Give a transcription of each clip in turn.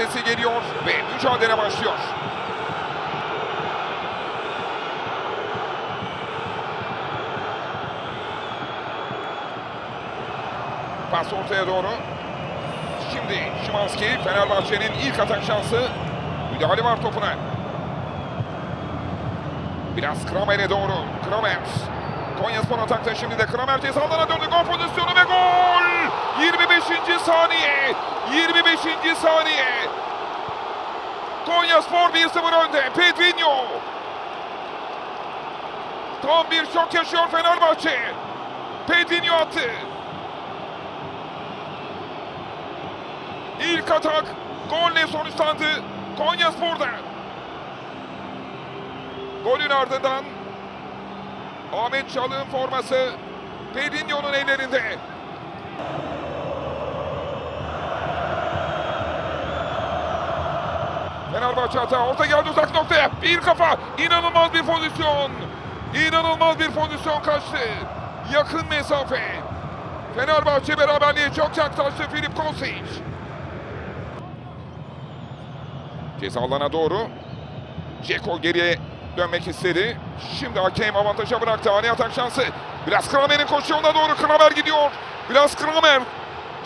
sesi geliyor ve mücadele başlıyor. Pas ortaya doğru. Şimdi Şimanski Fenerbahçe'nin ilk atak şansı. Müdahale var topuna. Biraz Kramer'e doğru. Kramer. Konya Spor atakta şimdi de Kramer cezalarına döndü. Gol pozisyonu ve gol! 25. saniye. 25. saniye. Konya Spor 1-0 önde. Pedrinho. Tam bir şok yaşıyor Fenerbahçe. Pedrinho attı. İlk atak golle sonuçlandı Konya Spor'da. Golün ardından Ahmet Çalık'ın forması Pedrinho'nun ellerinde. Fenerbahçe hata. Orta geldi uzak noktaya. Bir kafa. İnanılmaz bir pozisyon. İnanılmaz bir pozisyon kaçtı. Yakın mesafe. Fenerbahçe beraberliğe çok yaklaştı Filip Kosic. Ceza doğru. Ceko geriye dönmek istedi. Şimdi hakem avantaja bıraktı. Ani atak şansı. Biraz Kramer'in koşu yoluna doğru. Kramer gidiyor. Biraz Kramer.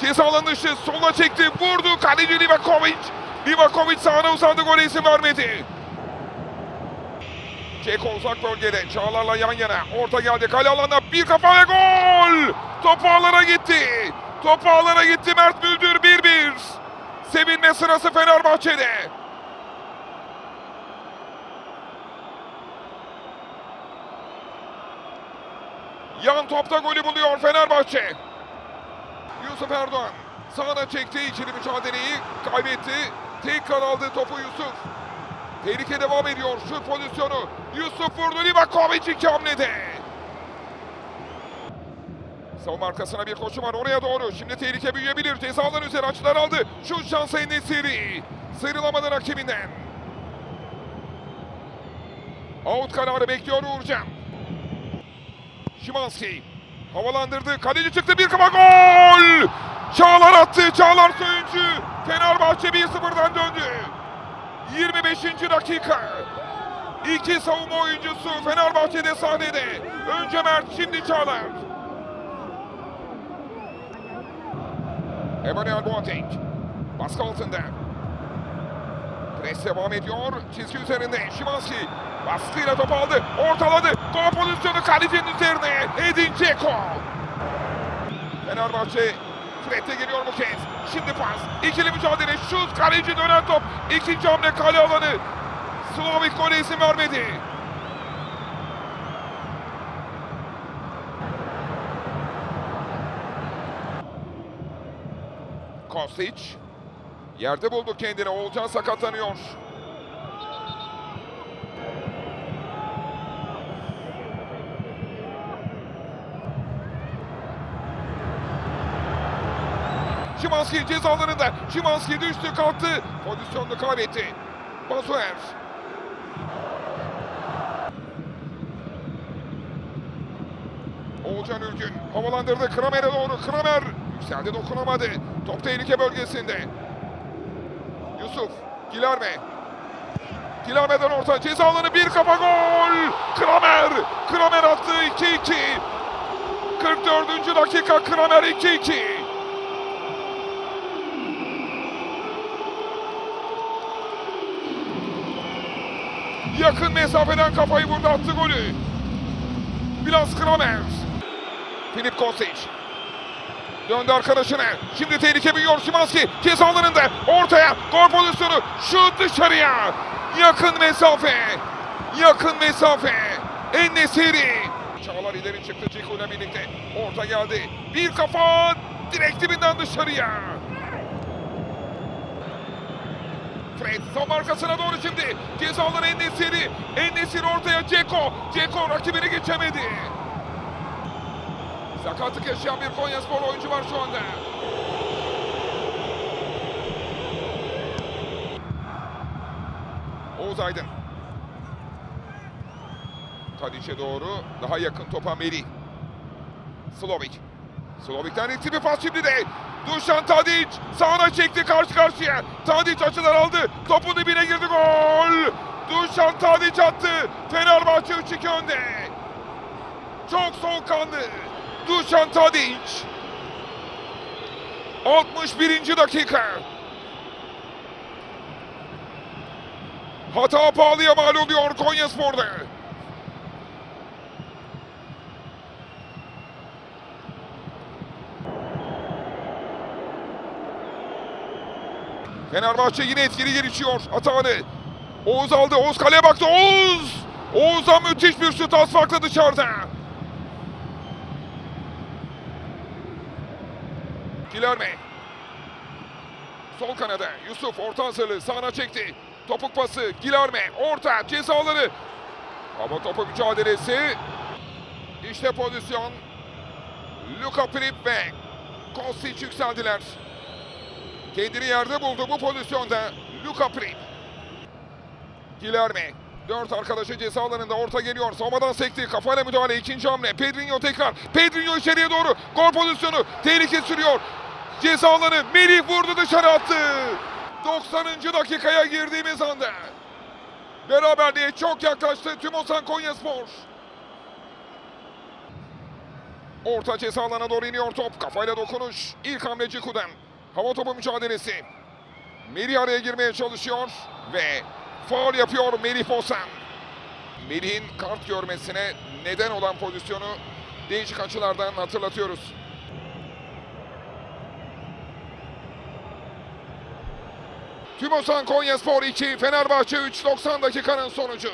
Ceza dışı. Sola çekti. Vurdu. Kaleci Livakovic. Livakovic sağına uzandı. Gole izin vermedi. Ceko uzak bölgede. Çağlar'la yan yana. Orta geldi. Kale alanına bir kafa ve gol. Top ağlara gitti. Top ağlara gitti. Mert Müldür 1-1. Sevinme sırası Fenerbahçe'de. Yan topta golü buluyor Fenerbahçe. Yusuf Erdoğan sağına çekti ikili mücadeleyi kaybetti. Tekrar aldı topu Yusuf. Tehlike devam ediyor şu pozisyonu. Yusuf vurdu Livakovic iki hamlede. Savunma arkasına bir koşu var oraya doğru. Şimdi tehlike büyüyebilir. Cezalar üzeri açılar aldı. Şu şansı Enesiri. Sıyrılamadı rakibinden. Out kararı bekliyor Uğurcan. Şimanski havalandırdı. Kaleci çıktı bir kafa gol! Çağlar attı. Çağlar Söyüncü. Fenerbahçe 1-0'dan döndü. 25. dakika. İki savunma oyuncusu Fenerbahçe'de sahnede. Önce Mert, şimdi Çağlar. Emmanuel Boateng. Baskı altında. Pres devam ediyor. Çizgi üzerinde. Şimanski baskıyla topu aldı. Ortaladı. Gol pozisyonu kalecinin üzerine. Edin Dzeko. Fenerbahçe Fred'e geliyor bu kez. Şimdi pas. İkili mücadele. Şut. Kaleci dönen top. İkinci hamle kale alanı. Slavik gole izin vermedi. Kostic. Yerde buldu kendini. Oğulcan sakatlanıyor. Şimanski cezalarında. Şimanski düştü kalktı. Pozisyonunu kaybetti. Basuer. Oğulcan Ürgün havalandırdı Kramer'e doğru. Kramer yükseldi dokunamadı. Top tehlike bölgesinde. Yusuf Gilarme. Gilarme'den orta ceza alanı bir kafa gol. Kramer. Kramer attı 2-2. 44. dakika Kramer 2-2. Yakın mesafeden kafayı vurdu attı golü. Biraz Kramer. Filip Kostic. Döndü arkadaşına. Şimdi tehlike büyüyor Şimanski. Ceza alanında. Ortaya. Gol pozisyonu. Şut dışarıya. Yakın mesafe. Yakın mesafe. Ennesiri. Çağlar ileri çıktı ile birlikte. Orta geldi. Bir kafa. Direkt dibinden dışarıya. Fred son arkasına doğru şimdi. Cezalar Ennesiri. Ennesiri ortaya Ceko. Ceko rakibini geçemedi. Sakatlık yaşayan bir Konya Spor oyuncu var şu anda. Oğuz Aydın. Tadiç'e doğru daha yakın topa Melih. Slovik. Slovik'ten riskli bir pas şimdi de. Dušan Tadić sağına çekti karşı karşıya. Tadić açıdan aldı. Topun dibine girdi gol. Dušan Tadić attı. Fenerbahçe 3-2 önde. Çok soğukkanlı. Dušan Tadić. 61. dakika. Hata pahalıya mal oluyor Konyaspor'da. Fenerbahçe yine etkili gelişiyor. Atağını. Oğuz aldı. Oğuz kaleye baktı. Oğuz! Oğuz'dan müthiş bir şut az farklı dışarıda. Gilerme. Sol kanada Yusuf orta hazırlığı sağına çekti. Topuk pası Gilerme orta cezaları. Ama topu mücadelesi. İşte pozisyon. Luka Prip ve Kostic yükseldiler. Kendini yerde buldu bu pozisyonda Luka Prip. Gilerme. Dört arkadaşı ceza alanında orta geliyor. Savunmadan sekti. Kafayla müdahale. ikinci hamle. Pedrinho tekrar. Pedrinho içeriye doğru. Gol pozisyonu. Tehlike sürüyor. Ceza alanı. Melih vurdu dışarı attı. 90. dakikaya girdiğimiz anda. Beraberliğe çok yaklaştı Tümosan Konyaspor. Orta ceza alana doğru iniyor top. Kafayla dokunuş. İlk hamle Ciku'dan. Hava topu mücadelesi. Melih araya girmeye çalışıyor ve faul yapıyor Melih Bosan. Melih'in kart görmesine neden olan pozisyonu değişik açılardan hatırlatıyoruz. Tümosan Konyaspor 2, Fenerbahçe 3, 90 dakikanın sonucu.